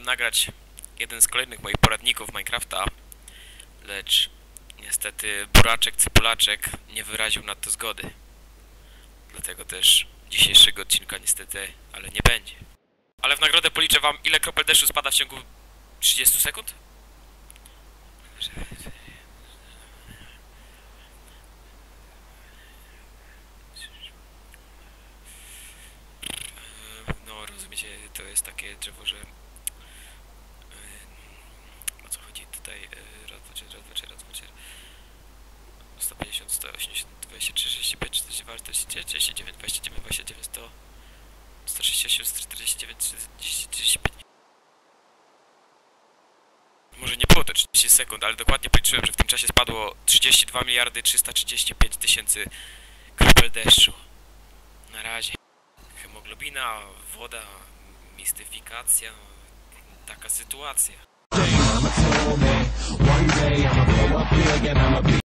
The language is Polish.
nagrać jeden z kolejnych moich poradników Minecrafta, lecz niestety buraczek cypulaczek nie wyraził na to zgody. Dlatego też dzisiejszego odcinka niestety, ale nie będzie. Ale w nagrodę policzę wam ile kropel deszczu spada w ciągu 30 sekund? Rozumiecie, to jest takie drzewo, że... O co chodzi tutaj? e, Raz, dwa, raz, raz, dwa, trzy. 150, 180, 23, 65, 42, 49, 49, 29, 29, 100, 168, 149, 30, 35. Może nie było to 30 sekund, ale dokładnie policzyłem, że w tym czasie spadło 32 miliardy 335 tysięcy kropel deszczu. Na razie. Hemoglobina, woda, mistyfikacja, taka sytuacja.